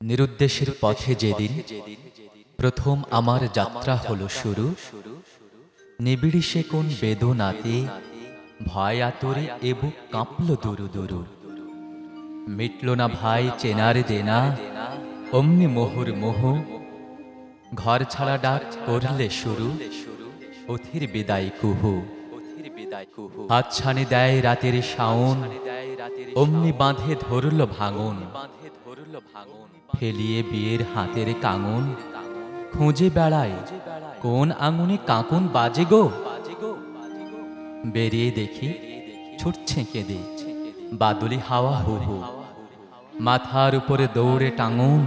নিরুদ্দেশের পথে যেদিন প্রথম আমার যাত্রা হলো শুরু, নিবিড়ি সে কোন বেদনাতে ভয় আতরে এবুক কাঁপল দুরু দুরু। মিটল না ভাই চেনার দেনা, অমনি মোহর মোহ, ঘর ছাড়া ডাক করলে শুরু পথির বিদায় কুহু। হাত ছানি দেয় রাতের শাওন, অমনি বাঁধে ধরল ভাঙন। ফেলিয়ে বিয়ের হাতের কাঙন। খুঁজে বেড়ায়, কোন আঙুনে কাঁকন বাজে গো? বেরিয়ে দেখি ছুটছে কেঁদে বাদলি হাওয়া হু হু। মাথার উপরে দৌড়ে টাঙন,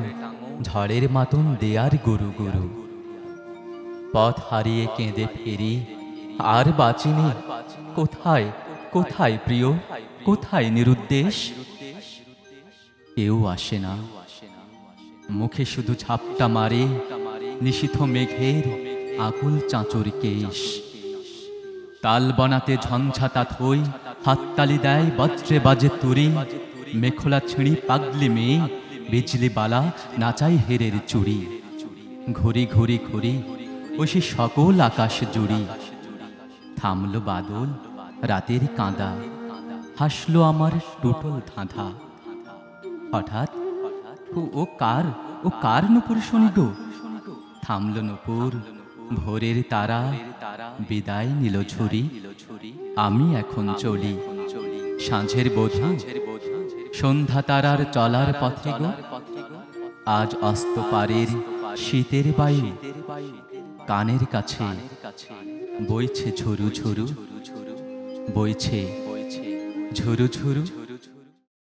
ঝড়ের মাতন দেয়ার গুরু গুরু। পথ হারিয়ে কেঁদে ফেরি, আর বাঁচিনি। কোথায় কোথায় প্রিয়? কোথায় নিরুদ্দেশ? কেউ আসে না। মুখে শুধু ঝাপটা মারে নিশিথ মেঘের আকুল চাঁচর কেশ। তাল বনাতে ঝঞ্ঝাতা থই হাততালি দেয় বজ্রে বাজে তুরি। মেখলা ছিঁড়ি পাগলি মেয়ে, বিজলি বালা নাচাই হেরের চুড়ি ঘুরি ঘুরি ঘুরি ও সকল আকাশ জুড়ি। থামলো বাদল, রাতের কাঁদা, হাসলো আমার টুটল ধাঁধা। হঠাৎ? ও কার? ও কার নুপুর শুনি গো? থামলো নুপুর, ভোরের তারা, বিদায় নিল ঝুরি আমি এখন চলি। সাঁঝের বোঝা, সন্ধ্যা তারার চলার পথে গো। আজ অস্ত পারের শীতের বায়ু, কানের কাছে বইছে ঝুরু ঝুরু, বইছে ঝুরু ঝুরু